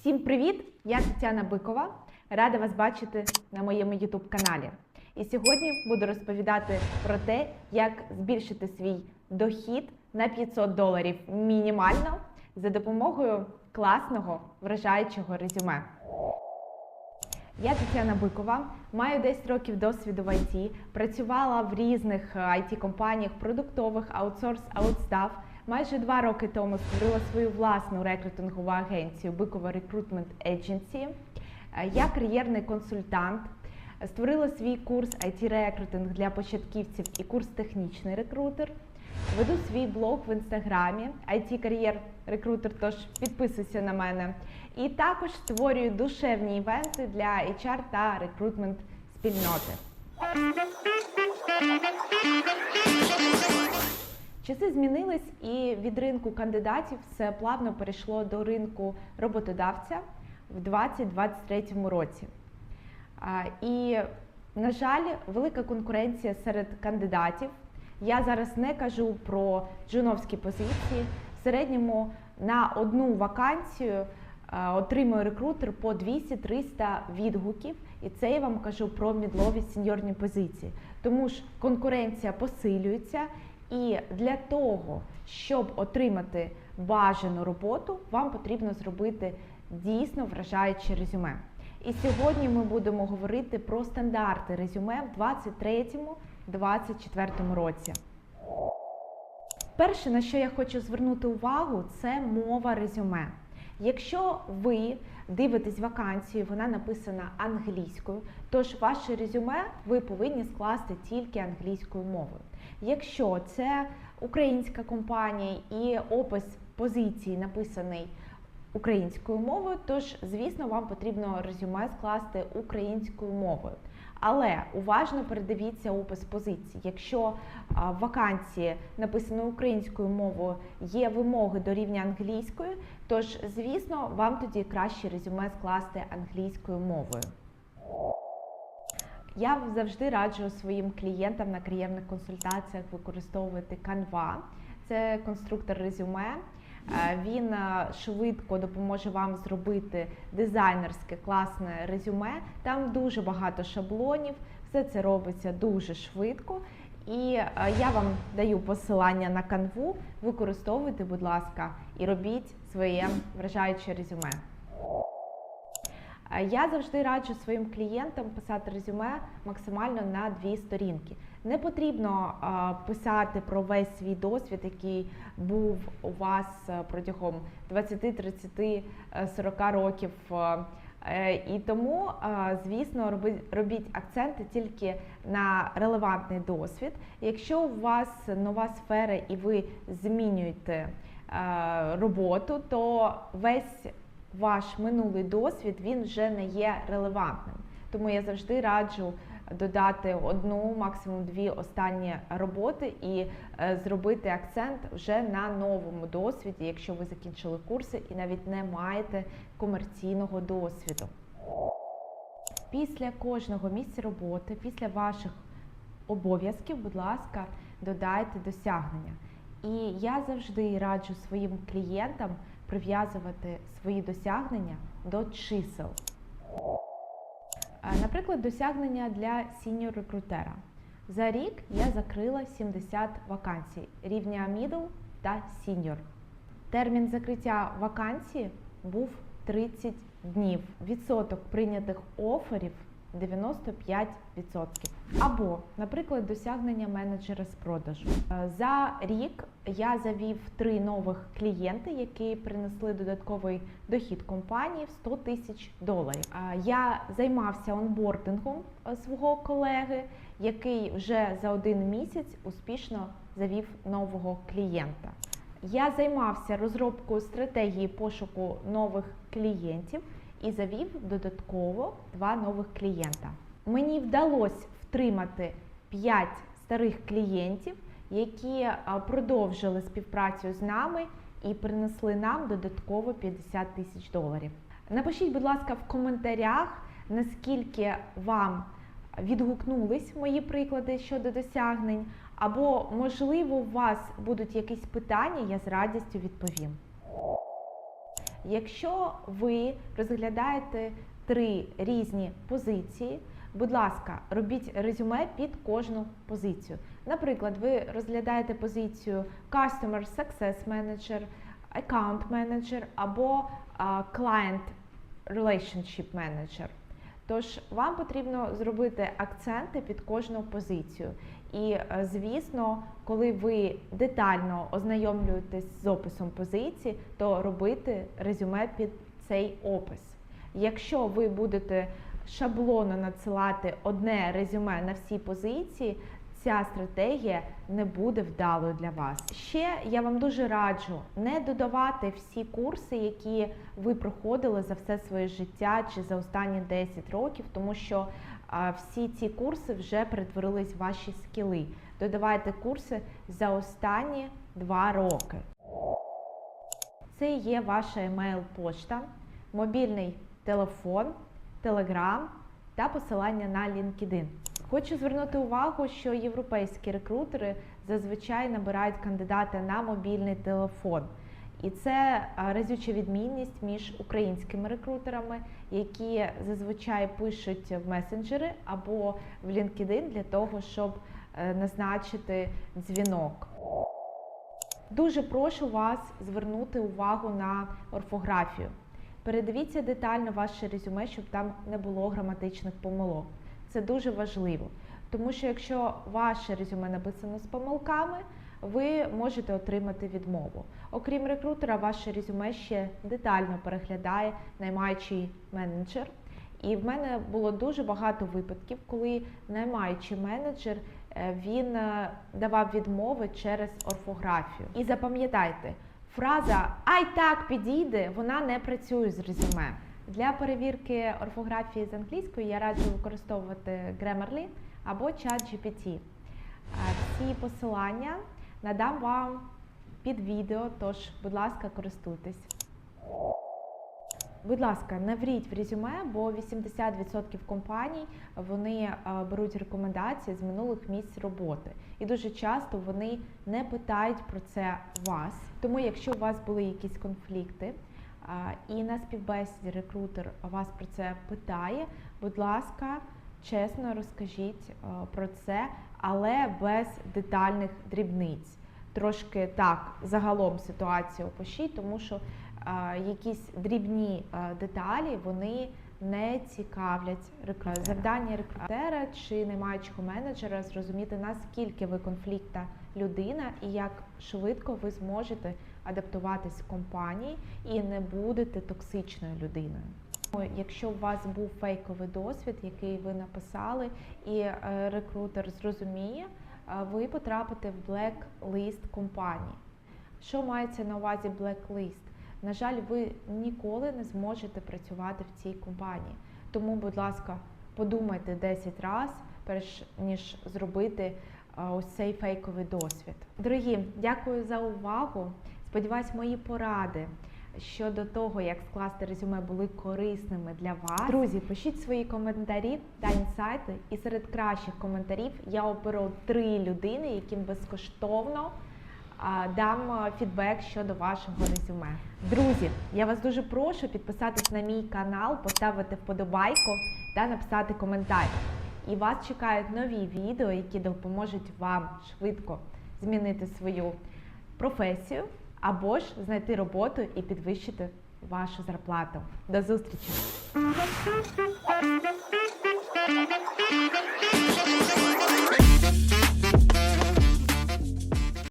Всім привіт! Я Тетяна Бикова. Рада вас бачити на моєму YouTube каналі. І сьогодні буду розповідати про те, як збільшити свій дохід на 500 доларів мінімально за допомогою класного вражаючого резюме. Я Тетяна Бикова, маю 10 років досвіду в ІТ, працювала в різних it компаніях продуктових, аутсорс, аутстаф. Майже два роки тому створила свою власну рекрутингову агенцію Бикова Recruitment Agency. Е, Я кар'єрний консультант. Створила свій курс it рекрутинг для початківців і курс технічний рекрутер. Веду свій блог в інстаграмі it кар'єр рекрутер, тож підписуйся на мене. І також створюю душевні івенти для HR та рекрутмент спільноти. Часи змінились, і від ринку кандидатів все плавно перейшло до ринку роботодавця в 2023 році. І, на жаль, велика конкуренція серед кандидатів. Я зараз не кажу про джуновські позиції. В середньому на одну вакансію е, отримує рекрутер по 200-300 відгуків, і це я вам кажу про мідлові сеньорні позиції. Тому ж конкуренція посилюється, і для того, щоб отримати бажану роботу, вам потрібно зробити дійсно вражаюче резюме. І сьогодні ми будемо говорити про стандарти резюме в 2023-2024 році. Перше, на що я хочу звернути увагу, це мова резюме. Якщо ви дивитесь вакансію, вона написана англійською, тож ваше резюме ви повинні скласти тільки англійською мовою. Якщо це українська компанія і опис позиції написаний українською мовою, тож, звісно, вам потрібно резюме скласти українською мовою. Але уважно передивіться опис позиції. Якщо в вакансії написано українською мовою є вимоги до рівня англійської, тож, звісно, вам тоді краще резюме скласти англійською мовою. Я завжди раджу своїм клієнтам на кар'єрних консультаціях використовувати Canva. Це конструктор резюме. Е, Він е, швидко допоможе вам зробити дизайнерське класне резюме. Там дуже багато шаблонів, все це робиться дуже швидко. І е, я вам даю посилання на канву. Використовуйте, будь ласка, і робіть своє вражаюче резюме. Я завжди раджу своїм клієнтам писати резюме максимально на дві сторінки. Не потрібно писати про весь свій досвід, який був у вас е, протягом 20, 30, е, 40 років. Е, е, І тому, звісно, робіть акценти тільки на релевантний досвід. Якщо у вас нова сфера і ви змінюєте роботу, то весь ваш минулий досвід він вже не є релевантним. Тому я завжди раджу додати одну, максимум дві останні роботи і е, зробити акцент вже на новому досвіді, якщо ви закінчили курси і навіть не маєте комерційного досвіду. Після кожного місця роботи, після ваших обов'язків, будь ласка, додайте досягнення. І я завжди раджу своїм клієнтам прив'язувати свої досягнення до чисел. Наприклад, досягнення для сіньор рекрутера. За рік я закрила 70 вакансій рівня middle та senior. Термін закриття вакансії був 30 днів. Відсоток прийнятих оферів 95%. Або, наприклад, досягнення менеджера з продажу. Е, За рік я завів три нових клієнти, які принесли додатковий дохід компанії в 100 тисяч доларів. Е, Я займався онбордингом е, свого колеги, який вже за один місяць успішно завів нового клієнта. Я займався розробкою стратегії пошуку нових клієнтів і завів додатково два нових клієнта. Мені вдалося втримати 5 старих клієнтів, які продовжили співпрацю з нами і принесли нам додатково 50 тисяч доларів. Напишіть, будь ласка, в коментарях, наскільки вам відгукнулись мої приклади щодо досягнень, або, можливо, у вас будуть якісь питання, я з радістю відповім. Якщо ви розглядаєте три різні позиції, будь ласка, робіть резюме під кожну позицію. Наприклад, ви розглядаєте позицію Customer Success Manager, Account Manager або Client Relationship Manager. Тож вам потрібно зробити акценти під кожну позицію. І, е, звісно, коли ви детально ознайомлюєтесь з описом позиції, то робити резюме під цей опис. Якщо ви будете шаблонно надсилати одне резюме на всі позиції, ця стратегія не буде вдалою для вас. Ще я вам дуже раджу не додавати всі курси, які ви проходили за все своє життя чи за останні 10 років, тому що всі ці курси вже перетворились в ваші скіли. Додавайте курси за останні 2 роки. Це є ваша емейл-пошта, мобільний телефон, телеграм та посилання на LinkedIn. Хочу звернути увагу, що європейські рекрутери зазвичай набирають кандидата на мобільний телефон. І це разюча відмінність між українськими рекрутерами, які зазвичай пишуть в месенджери або в LinkedIn для того, щоб е, назначити дзвінок. Дуже прошу вас звернути увагу на орфографію. Передивіться детально ваше резюме, щоб там не було граматичних помилок. Це дуже важливо, тому що якщо ваше резюме написано з помилками, ви можете отримати відмову. Окрім рекрутера, ваше резюме ще детально переглядає наймаючий менеджер. І в мене було дуже багато випадків, коли наймаючий менеджер е, він е, давав відмови через орфографію. І запам'ятайте, фраза Ай так підійде, вона не працює з резюме. Для перевірки орфографії з англійської я раджу використовувати Grammarly або ChatGPT. Е, Всі посилання надам вам під відео, тож, будь ласка, користуйтесь. Будь ласка, навріть в резюме, бо 80% компаній вони е, беруть рекомендації з минулих місць роботи. І дуже часто вони не питають про це вас. Тому, якщо у вас були якісь конфлікти, і на співбесіді рекрутер вас про це питає, будь ласка, чесно розкажіть е, про це, але без детальних дрібниць. Трошки так загалом ситуацію опишіть, тому що е, якісь дрібні е, деталі вони не цікавлять рекрутера. Завдання рекрутера чи наймаючого менеджера зрозуміти наскільки ви конфліктна людина і як швидко ви зможете адаптуватись в компанії і не будете токсичною людиною. Ну, Якщо у вас був фейковий досвід, який ви написали, і е, рекрутер зрозуміє, е, ви потрапите в блек-лист компанії. Що мається на увазі blacklist? На жаль, ви ніколи не зможете працювати в цій компанії. Тому, будь ласка, подумайте 10 разів, перш ніж зробити а, ось цей фейковий досвід. Дорогі, дякую за увагу. Сподіваюсь, мої поради щодо того, як скласти резюме, були корисними для вас. Друзі, пишіть свої коментарі та інсайти. І серед кращих коментарів я оберу три людини, яким безкоштовно дам фідбек щодо вашого резюме. Друзі, я вас дуже прошу підписатись на мій канал, поставити вподобайку та написати коментар. І вас чекають нові відео, які допоможуть вам швидко змінити свою професію або ж знайти роботу і підвищити вашу зарплату. До зустрічі!